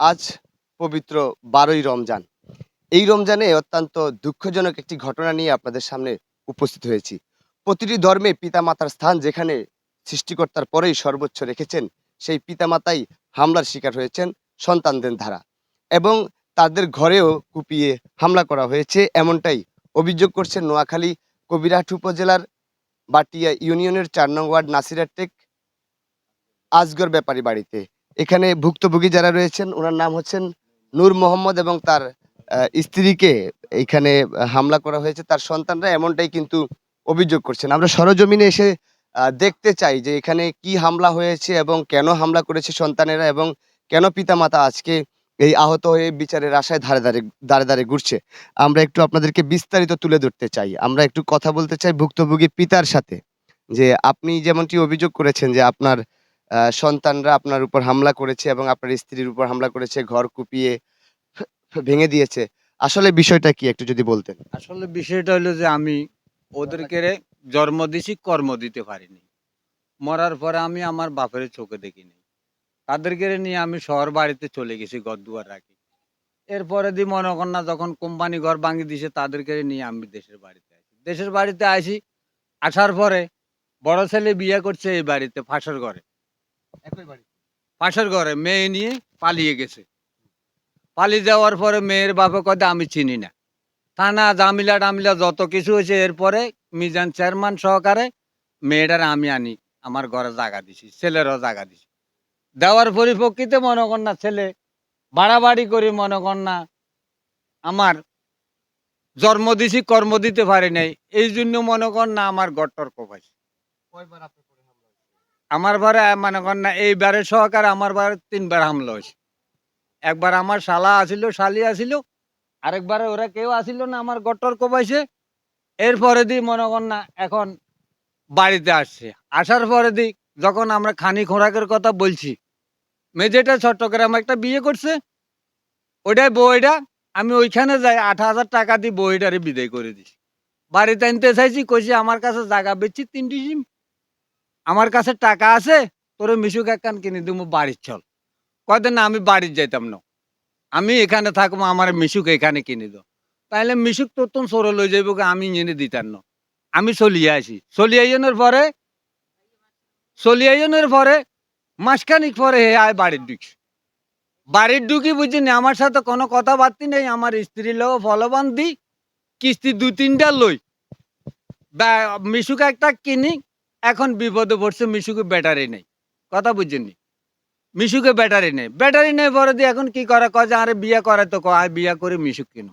আজ পবিত্র বারোই রমজান। এই রমজানে অত্যন্ত দুঃখজনক একটি ঘটনা নিয়ে আপনাদের সামনে উপস্থিত হয়েছি। প্রতিটি ধর্মে পিতামাতার স্থান যেখানে সৃষ্টিকর্তার পরেই সর্বোচ্চ রেখেছেন, সেই পিতামাতাই হামলার শিকার হয়েছেন সন্তানদের ধারা এবং তাদের ঘরেও কুপিয়ে হামলা করা হয়েছে এমনটাই অভিযোগ করছেন নোয়াখালী কবিরহাট উপজেলার বাটিয়া ইউনিয়নের চার নং ওয়ার্ড নাসিরাটেক আজগর ব্যাপারী বাড়িতে। এখানে ভুক্তভোগী যারা রয়েছেন, ওনার নাম হচ্ছেন নূর মোহাম্মদ এবং তার স্ত্রীকে এখানে হামলা করা হয়েছে। তার সন্তানরা এমনটাই কিন্তু অভিযোগ করছেন। আমরা সরজমিনে এসে দেখতে চাই যে এখানে কি হামলা হয়েছে এবং কেন হামলা করেছে সন্তানেরা এবং কেন পিতামাতা আজকে এই আহত হয়ে বিচারের আশায় ধারে ধারে দাঁড়ে দাঁড়ে ঘুরছে। আমরা একটু আপনাদেরকে বিস্তারিত তুলে ধরতে চাই। আমরা একটু কথা বলতে চাই ভুক্তভোগী পিতার সাথে যে আপনি যেমনটি অভিযোগ করেছেন যে আপনার সন্তানরা আপনার উপর হামলা করেছে এবং আপনার স্ত্রীর উপর হামলা করেছে, ঘর কুপিয়ে ভেঙে দিয়েছে। আসলে বিষয়টা কি, একটু যদি বলতেন? আসলে বিষয়টা হলো যে আমি ওদেরকে জন্ম দিছি, কর্ম দিতে পারিনি। মরার পরে আমি আমার বাপের চোখে দেখিনি। তাদেরকে নিয়ে আমি শহর বাড়িতে চলে গেছি গদ্দুয়ার রাখি এরপরে দি মনে কর না যখন কোম্পানি ঘর ভাঙি দিছে, তাদেরকে নিয়ে আমি দেশের বাড়িতে আসি দেশের বাড়িতে আসি আসার পরে বড় ছেলে বিয়ে করছে এই বাড়িতে, ফাঁসের ঘরে। পাশের ঘরে মেয়ে নিয়ে পালিয়ে গেছে। পালিয়ে যাওয়ার পরে মেয়ের বাপে কথা আমি চিনি না। থানা জামিলা টামিলা যত কিছু হয়েছে এরপরে মিজান চেয়ারম্যান সহকারে মেয়েটার আমি আনি আমার ঘরে জায়গা দিছি ছেলেরও জায়গা দিছি। দেওয়ার পরিপ্রেক্ষিতে মনে কর না ছেলে বাড়াবাড়ি করে মনে কর না আমার জন্ম দিছি কর্ম দিতে পারি নাই এই জন্য মনে কর না আমার গট্টর কোপাইছে কয়বার আপনার উপরে হামলা হয়েছে? আমার বারে মনে কর না এইবারে সহকারে আমার বারে তিনবার হামলা হয়েছে। একবার আমার শালা আসিল, শালি আসিল, আরেকবারে ওরা কেউ আসিল না, আমার গট্টর কোপাইছে। এরপরে দি মনে কর না, এখন বাড়িতে আসছে। আসার পরে দি যখন আমরা খানি খোরাকের কথা বলছি, মেজেটা চট্টগ্রামে একটা বিয়ে করছে। ওইটাই বইটা, আমি ওইখানে যাই, আট হাজার টাকা দিয়ে বইটারে বিদায় করে দিছি। বাড়িতে আনতে চাইছি, কইছি আমার কাছে জায়গা বেচছি তিনটি সিম। আমার কাছে টাকা আছে, তোরে মিশুক একখান কিনে দিব বাড়ির চল কয়দিন না আমি বাড়ির যাইতাম না। আমি এখানে থাকব, আমার মিশুক এখানে কিনে দো তাইলে মিশুক তো সরে লই যাইব আমি এনে দিতাম না। আমি চলিয়ে আসি। চলিয়ে পরে চলিয়ে পরে, মাসখানিক পরে হে আয় বাড়ির ঢুকছি বাড়ির ঢুকি বুঝি না, আমার সাথে কোনো কথাবার্তি নেই, আমার স্ত্রীর লোক ফলবান দি, কিস্তি দু তিনটা লই মিশুক একটা কিনি এখন বিপদে পড়ছে, মিশুকে ব্যাটারি নেই। কথা বুঝছেননি? মিশুকে ব্যাটারি নেই। ব্যাটারি নেই পরে দিয়ে এখন কি করা? কয় যে, আরে বিয়ে করে তো, কয় বিয়ে করে, মিশুক কিনো।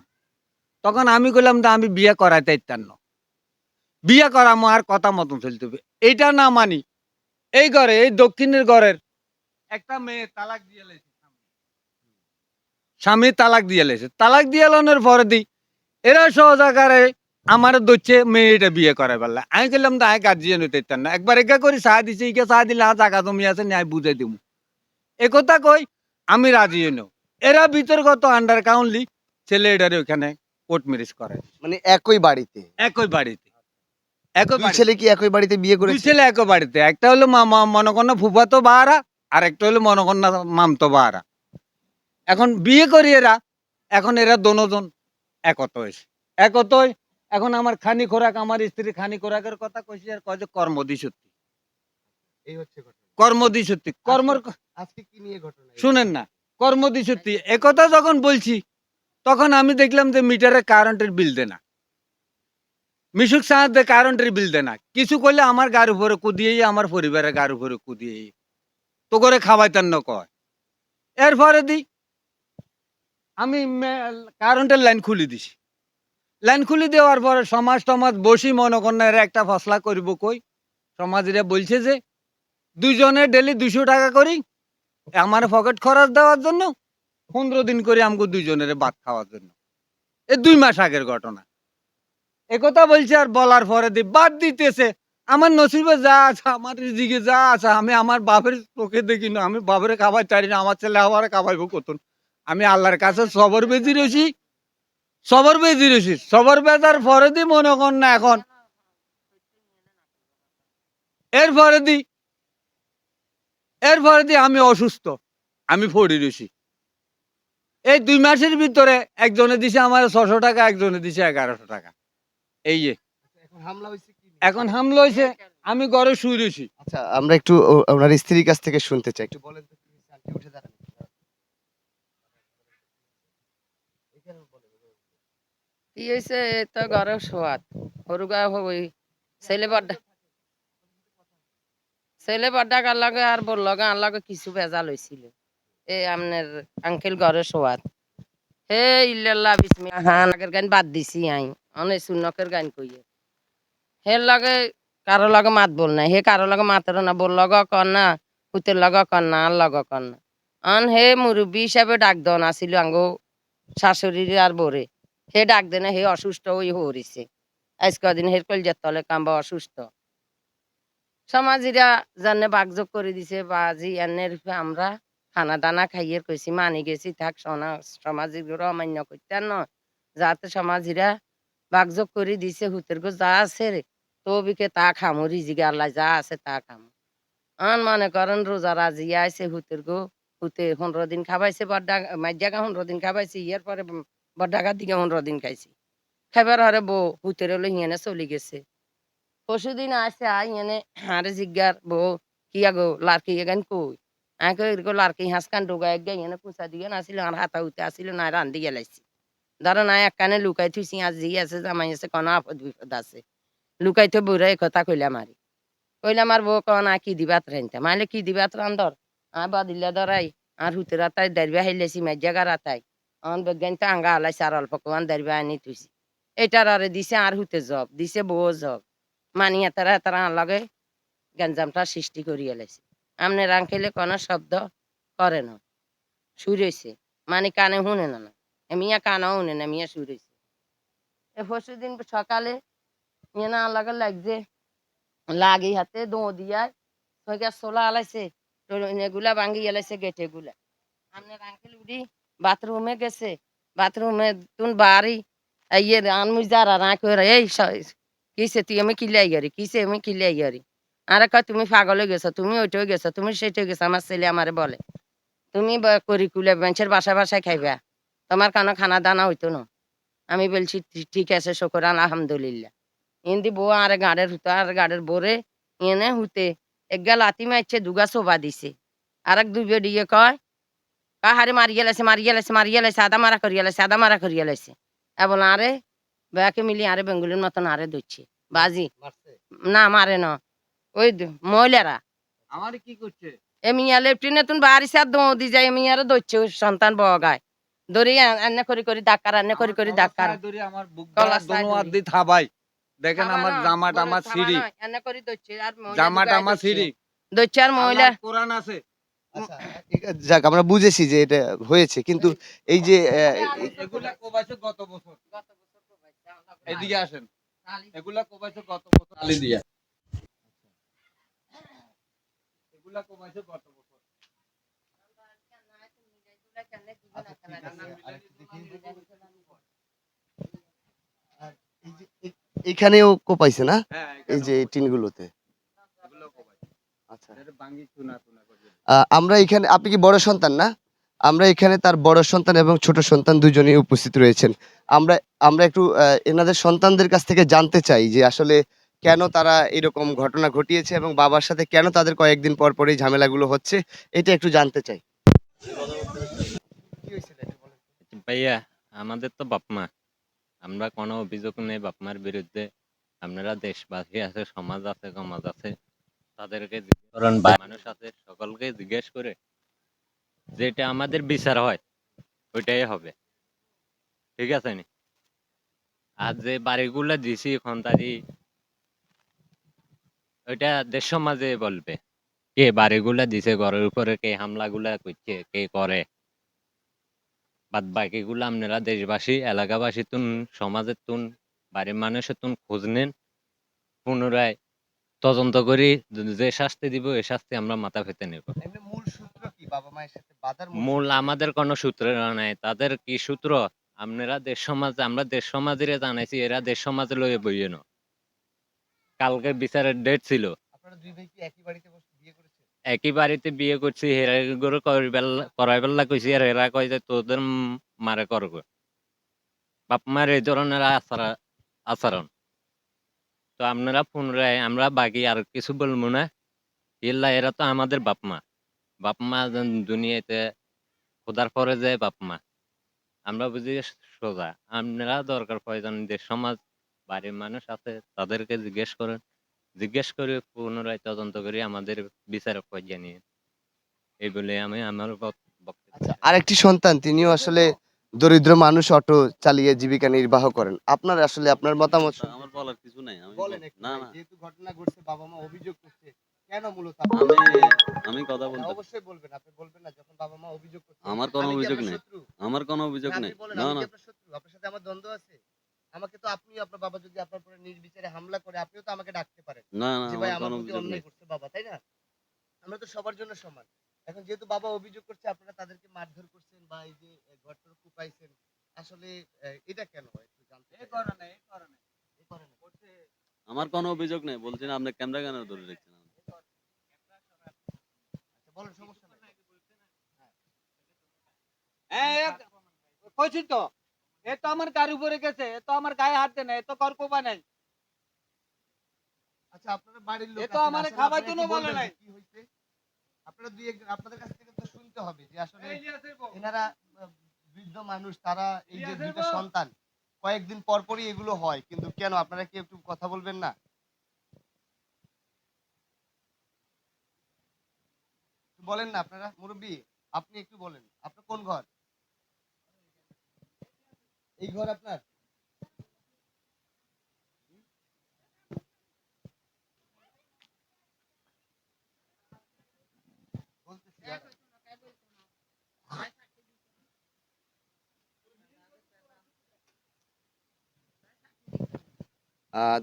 তখন আমি কইলাম তো আমি বিয়ে করাইতে ইত্যান্ন। বিয়ে করামো, আর কথা মতন চলতে হবে। এইটা না মানি, এই ঘরে, এই দক্ষিণের ঘরের একটা মেয়ে তালাক দিয়ে লেছে স্বামী। তালাক দিয়ে লেছে। তালাক দিয়ে লানোর পরে দি এরা সহজাকারে আমার দচ্ছে মেয়েটা বিয়ে করে বললা। আমি গেলাম তো আমি গার্জিয়ান হইতে না। একবার একা করে সাহা দিছে ইকে সাহা দিলে আর জায়গা জমি আছে ন্যায় বুঝাই দিব একথা কই আমি রাজি হইন এরা বিতর্কত আন্ডার কাউন্টলি ছেলে এটারে ওখানে কোর্ট ম্যারেজ করে। মানে একই বাড়িতে? একই বাড়িতে। একই দুই ছেলে কি একই বাড়িতে বিয়ে দুই ছেলে একই বাড়িতে। একটা হলো মামা মনকন্যা ফুফাতো বাহারা আর একটা হলো মনকন্যা মামতো বাহারা। এখন বিয়ে করি এরা এখন এরা দনোজন একত হয়েছে। একত হয়ে এখন আমার খানি খোরাক আমার স্ত্রী খানি খোরাকের কথা কইছি আর কয় যে কর্মদি সত্যি। এই হচ্ছে ঘটনা। কর্মদি সত্যি। কর্মর আজকে কি নিয়ে ঘটনা শুনেন না কর্মদি সত্যি। একথা যখন বলছি তখন আমি দেখলাম যে মিটারে কারেন্টের বিল দেনা। মিশুক সাহায্যে কারেন্টের বিল দেনা। কিছু করলে আমার গার উপরে কুদিয়েই আমার পরিবারের গার উপরে কুদিয়েই। তো করে খাওয়াইতেন না কয়। এরপরে দি আমি কারেন্টের লাইন খুলে দিছি। লাইন খুলে দেওয়ার পরে সমাজ টমাজ বসি মনে কন্যার একটা ফসলা করব কই? সমাজেরা বলছে যে দুজনে ডেলি দুশো টাকা করি, আমার পকেট খরচ দেওয়ার জন্য, পনেরো দিন করে আমাকে দুইজনের ভাত খাওয়ার জন্য। এ দুই মাস আগের ঘটনা। একথা বলছে আর বলার পরে দি বাদ দিতেছে, আমার নসিবে যা আছে, আমার দিকে যা আছে, আমি আমার বাপের চোখে দেখি না, আমি বাপের খাবার চাই না, আমার ছেলে আমার খাওয়াইবো কতন? আমি আল্লাহর কাছে সবর বেজি রয়েছি সবর বেজি রয়েছি সবর বেজার পরে দি মনে কর না এখন। এরপরে দি এরপরে দি আমি অসুস্থ। আমি পড়ে রয়েছি। এই দুই মাসের ভিতরে একজনে দিছে আমার ছশো টাকা একজনে দিছে এগারোশো টাকা। এই যে। এখন হামলা হয়েছে আমি ঘরে শুয়ে রয়েছি। আচ্ছা আমরা একটু ওনার স্ত্রীর কাছ থেকে শুনতে চাই। একটু বলেন? উঠে দাঁড়ান। কি হয়েছে তো ঘরে সোয়াদ। হরুগা হই ছেলে বড্ডা ছেলে বড্ডা কার লগে আর বল লগে? আর লগে কিছু ভেজাল হয়েছিল এই আপনার আঙ্কেল ঘরে সোয়াদ। হে ইল্লাল্লাহ বিসমি হ্যাঁ আগের গান বাদ দিছি আই। অনেক সুন্নকের গান কইয়ে। হে লগে কারও লগে মাত বল না। হে কারও লগে মাতের না। বল লগ কর না। পুতের লগ কর না। আর লগ কর না। আন হে মুরব্বী হিসাবে ডাক দন আসিল আঙ্গো শাশুড়ি আর বরে। হে ডাক দে হে অসুস্থ, ওই হরিছে। আজ কদিন হের কলজার তলে কাম্বা অসুস্থ। সমাজিরা জানে বাগযোগ করে দিছে বাজি এনের আমরা খানা দানা খাইয়ে কইছি, মানি গেছি, থাক সোনা, সমাজিরগুলো অমান্য করতে ন। যাতে সমাজিরা বাগযোগ করে দিছে, হুতের গো যা আছে তো বিকে তা খামো, রিজিকে আল্লাহ যা আছে তা খামো। আন মনে করেন রোজা রাজি আইছে, হুতের গো, হুতে পনেরো দিন খাবাইছে, বড্ডা মাইজাগা পনেরো দিন খাবাইছে, ইয়ার পরে বড্ডাগার দিকে পনেরো দিন খাইছি। খাবার হরে বউ হুতের হলো হিয়ানে চলে গেছে। পরশুদিন আসে আই এনে হারে জিজ্ঞার বউ কি আগো লারকি এগান কই আই কই এরকম লারকি হাঁস কান ডোগা এক গাই এনে কুচা দিয়ে আসিল আর হাতা উতে আসিল না রান্ধি গেলাইছি। ধরো না এক কানে লুকাই থুইছি আজ জি আছে, জামাই আছে, কোনো আপদ বিপদ আছে। লুকাই তো বউরা এই কথা কইলাম আরি কইলাম আর বউ কন আ কি দিবাত রাইনতে মাইলে কি দিবাত রান্ধর আ বাদিল্লা ধরাই আর হুতে রাতাই দাঁড়িয়ে হাইলেছি মাইজাগা রাতাই অন তো আঙ্গা আলাইছে আর অল্প কমান দাঁড়িয়ে আনি থুইছি। এটার আরে দিছে আর হুতে জব, দিছে বউ জব। মানিয়া তারা তারা লগে গঞ্জামটা সৃষ্টি করি এলাইছে। আমনে রাঙ্কেলে কোনো শব্দ করে না। সুরেছে মানে কানে শুনে না না। মিয়া কানাও শুনে না, মিয়া সুরেছে এ পরশু দিন সকালে ইয়ে না লাগে লাগছে লাগি হাতে দো দিয়া হয়ে সোলা আলাইছে এগুলা ভাঙ্গি এলাইছে গেটে গুলা। আমনে রাঙ্কেল উড়ি বাথরুমে গেছে, বাথরুমে তুন বাড়ি ইয়ে আনমুই যারা রাখ এই স- কিসে তুই আমি কিলাই গেরি কিসে আমি কিলাই গেরি আরে কয়, তুমি পাগলে গেছো, তুমি ওইটাও গেছো, তুমি সেটাও গেছো, আমার ছেলে আমারে বলে, তুমি করি কুলে বেঞ্চের বাসায় বাসায় খাইবা, তোমার কানো খানা দানা হইতো না। আমি বলছি, ঠিক আছে শকরান আলহামদুলিল্লাহ। ইন্দি বউ আরে গাড়ের হুতো, আর গাড়ের বোরে এনে হুতে একগা লাতি মারছে দুগা সোবা দিছে। আর এক দুই দিয়ে কয় কাহারে মারিয়ে লাইছে মারিয়ে লাইছে মারিয়ে লাইছে আদা মারা করিয়া লাইছে আদা মারা করিয়া লাইছে এবং আরে ব্যাকে মিলি আরে বেঙ্গুলির মতন আরে ধরছে। বাজি। না মারে না। ওই দ- মহিলারা। আমার কি করছে? এ মিয়া লেফটিনে তুন বাড়ি সার দো দি যায় মিয়ারে ধরছে ওই সন্তান বগায় ধরি আন্নে করি করি ডাক্তার আন্নে করি করি ডাক্তার। আমার বুক গলা দোনো সাইড হাত ধরি। দিয়ে থাবাই। দেখেন আমার জামাটা আমার সিঁড়ি। এনে করি ধরছে আর জামাটা আমার সিঁড়ি। আর মহিলা কোরআন আছে। যাক আমরা বুঝেছি যে এটা হয়েছে কিন্তু এই যে আহ, এই- এগুলা কোবাইছে গত বছর? গত বছর তো ভাই, আল্লাহ বলে, এদিকে আসেন। এগুলা কোবাইছে গত বছর? আলি দিয়া। এগুলা কোবাইছে গত বছর? আচ্ছা, এখানেও কোপাইছে না? হ্যাঁ এই যে টিনগুলোতে? আচ্ছা। আমরা এখানে, আপনি কি বড় সন্তান না? আমরা এখানে তার বড় সন্তান এবং ছোট সন্তান দুজনেই উপস্থিত রয়েছেন। আমরা আমরা একটু এনাদের সন্তানদের কাছ থেকে জানতে চাই যে আসলে কেন তারা এরকম ঘটনা ঘটিয়েছে এবং বাবার সাথে কেন তাদের কয়েকদিন পর পরই ঝামেলাগুলো হচ্ছে, এটা একটু জানতে চাই। ভাইয়া, আমাদের তো বাপ মা। আমরা কোনো অভিযোগ নেই বাপ মার বিরুদ্ধে। আপনারা দেশবাসী আছে, সমাজ আছে সমাজ আছে। তাদেরকে বা মানুষ আছে, সকলকে জিজ্ঞেস করে যেটা আমাদের বিচার হয়, ওইটাই হবে। ঠিক আছে নি? আর যে বাড়িগুলো দিছি খন্তারি ওইটা দেশ সমাজে বলবে, কে বাড়িগুলা দিছে, ঘরের উপরে কে হামলাগুলা করছে, কে করে। বাদ বাকিগুলো আপনারা দেশবাসী, এলাকাবাসী তুন, সমাজের তুন, বাড়ির মানুষের তুন খোঁজ নেন, পুনরায় তদন্ত করি যে শাস্তি দিব এই শাস্তি আমরা মাথা পেতে নেব। এমনি মূল সূত্র কি? বাবা মায়ের সাথে বাধার মূল আমাদের কোনো সূত্র নাই। তাদের কি সূত্র? আপনারা দেশ সমাজ আমরা দেশ সমাজের জানাইছি এরা দেশ সমাজে লয়ে বইয়ে ন কালকে বিচারের ডেট ছিল। আপনারা দুই ভাই কি একই বাড়িতে বসে বিয়ে করেছে একই বাড়িতে বিয়ে করছি হেরা গরু করাই বেলা কইছি আর হেরা কয় যে তোদের মারে করব। বাপ মার এই ধরনের আচার- আচরণ। তো আপনারা পুনরায় আমরা বাকি আর কিছু বলব না। ইল্লা এরা তো আমাদের বাপ মা। বাপ মা যেন দুনিয়াতে খোদার পরে যায় বাপ মা। আমরা বুঝি সোজা। আপনারা দরকার প্রয়োজন যে সমাজ বাড়ির মানুষ আছে তাদেরকে জিজ্ঞেস করেন। জিজ্ঞেস করে পুনরায় তদন্ত করে আমাদের বিচারক পর্যায়ে নিয়ে। এই বলে আমি আমার বক্তব্য আচ্ছা আরেকটি সন্তান তিনিও আসলে দরিদ্র মানুষ অটো চালিয়ে জীবিকা নির্বাহ করেন। আপনার আসলে আপনার মতামত আমার বলার কিছু নাই আমি বলেন না না। যেহেতু ঘটনা ঘটছে বাবা মা অভিযোগ করছে কেন মূলত আমি আমি কথা হ্যাঁ, বলতে অবশ্যই বলবেন আপনি বলবেন না যখন বাবা মা অভিযোগ করছে। আমার কোনো অভিযোগ নেই। আমার কোনো অভিযোগ নেই। না না। আপনার সাথে আমার দ্বন্দ্ব আছে? আমাকে তো আপনি আপনার বাবা যদি আপনার উপরে নির্বিচারে হামলা করে আপনিও তো আমাকে ডাকতে পারেন। না না ভাই আমার অন্যায় করছে বাবা তাই না? আমরা তো সবার জন্য সমান। এখন যেহেতু বাবা অভিযোগ করছে আপনারা তাদেরকে মারধর করছেন বা এই যে ঘরটর কুপাইছেন আসলে এটা কেন? হয় একটু জানতে চাই। এই কারণে। আমার কোনো অভিযোগ নেই বলছি না আপনি ক্যামেরা কেন ধরে রেখেছেন আচ্ছা, বলেন সমস্যা নাই। হ্যাঁ। এক- কইছি তো এ তো আমার উপরে গেছে এ তো আমার গায়ে হাত দেয় না এ তো কর কোপা নাই। আচ্ছা আপনারা বাড়ির লোক এ তো খাবার জন্য বলে নাই। কি হইছে? আপনারা দুই আপনাদের কাছ থেকে তো শুনতে হবে যে আসলে। এনারা বৃদ্ধ মানুষ তারা এই যে দুইটা সন্তান কয়েকদিন পর পরই এগুলো হয় কিন্তু কেন? আপনারা কি একটু কথা বলবেন না? বলেন না আপনারা মুরব্বী আপনি একটু বলেন। আপনার কোন ঘর? এই ঘর আপনার?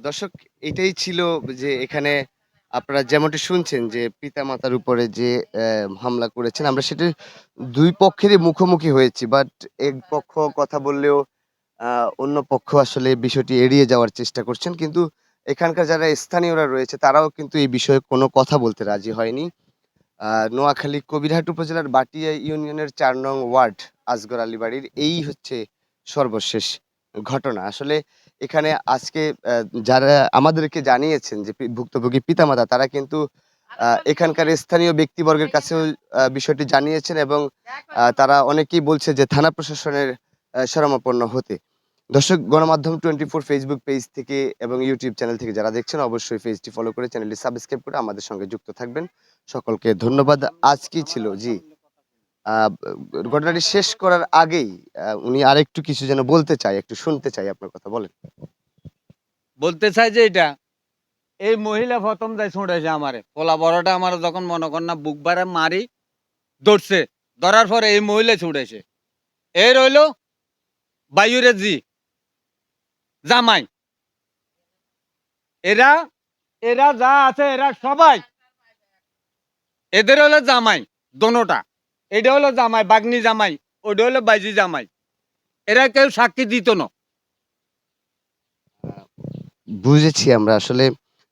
দর্শক, এটাই ছিল যে এখানে আপনারা যেমনটি শুনছেন যে পিতা মাতার উপরে যে হামলা করেছেন, আমরা সেটা দুই পক্ষেরই মুখোমুখি হয়েছি বাট এক পক্ষ কথা বললেও অন্য পক্ষ আসলে বিষয়টি এড়িয়ে যাওয়ার চেষ্টা করছেন, কিন্তু এখানকার যারা স্থানীয়রা রয়েছে, তারাও কিন্তু এই বিষয়ে কোনো কথা বলতে রাজি হয়নি। নোয়াখালী কবিরহাট উপজেলার বাটিয়া ইউনিয়নের চার নং ওয়ার্ড, আসগর আলী বাড়ির এই হচ্ছে সর্বশেষ ঘটনা। আসলে এখানে আজকে যারা আমাদেরকে জানিয়েছেন যে ভুক্তভোগী পিতামাতা তারা কিন্তু এখানকার স্থানীয় ব্যক্তিবর্গের কাছেও বিষয়টি জানিয়েছেন এবং তারা অনেকেই বলছে যে থানা প্রশাসনের আহ, শরণাপন্ন হতে। দর্শক গণমাধ্যম টোয়েন্টি ফোর ফেসবুক পেজ থেকে এবং ইউটিউব চ্যানেল থেকে যারা দেখছেন অবশ্যই পেজটি ফলো করে চ্যানেলটি সাবস্ক্রাইব করে আমাদের সঙ্গে যুক্ত থাকবেন। সকলকে ধন্যবাদ। আজ কি ছিল? জি। ঘটনাটি শেষ করার আগেই উনি আরেকটু কিছু যেন বলতে চাই একটু শুনতে চাই আপনার কথা, বলেন। বলতে চাই যে এটা, এই মহিলা প্রথম যাই ছুঁড়েছে আমারে, পোলা বড়টা আমার যখন মনে কর না বুক বারে মারি দৌড়ছে ধরার পরে এই মহিলা ছুঁড়েছে এই রইল বায়ুরে জি, জামাই। এরা এরা যা আছে, এরা সবাই, এদের হলো জামাই, দোনোটা। এটা হলো জামাই বাগনি জামাই ওটা হলো বাইজি জামাই। এরা কেউ সাক্ষী দিত না। বুঝেছি আমরা আসলে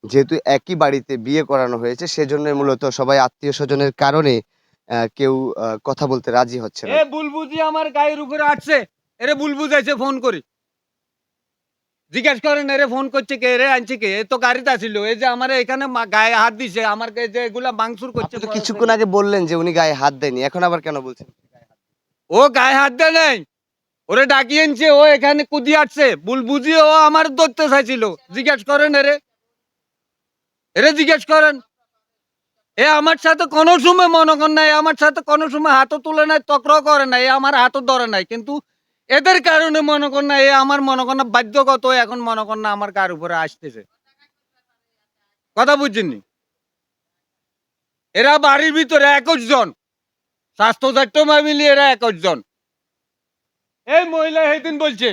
যেহেতু একই বাড়িতে বিয়ে করানো হয়েছে সেজন্য মূলত সবাই আত্মীয় স্বজনের কারণে কেউ কথা বলতে রাজি হচ্ছে না। এ বুলবুজি আমার গায়ের উপরে আসছে। এরে বুলবুজাইছে ফোন করি। জিজ্ঞেস করেন এরে ফোন করছে কে এরে আনছে কে? তো গাড়িতে আসিল। এই যে আমার এখানে গায়ে হাত দিছে আমার যে এগুলা বাংসুর করছে তো কিছুক্ষণ আগে বললেন যে উনি গায়ে হাত দেয়নি এখন আবার কেন বলছেন? ও গায়ে হাত দেয় নাই। ওরে ডাকিয়ে আনছে ও এখানে কুদি আসছে। বুলবুজি ও আমার ধরতে চাইছিল। জিজ্ঞেস করেন এরে এরে জিজ্ঞেস করেন। এ আমার সাথে কোনো সময় মনে কর নাই আমার সাথে কোনো সময় হাতও তুলে নাই তক্র করে নাই আমার হাতও ধরে নাই। কিন্তু এদের কারণে মনে কর না এ আমার মনে কর না বাধ্যগত এখন মনে কর না আমার কার উপরে আসতেছে। কথা বুঝছেননি এরা বাড়ির ভিতরে একুশ জন স্বাস্থ্য চারটো মিলিয়ে এরা একুশ জন। এই মহিলা সেদিন বলছে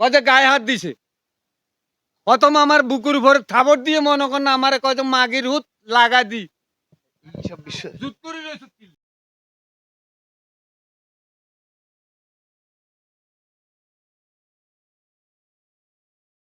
কত গায়ে হাত দিছে। প্রথম আমার বুকুর উপরে থাবর দিয়ে মনে কর না আমার কত মাগির হুত লাগা দি। বিষয়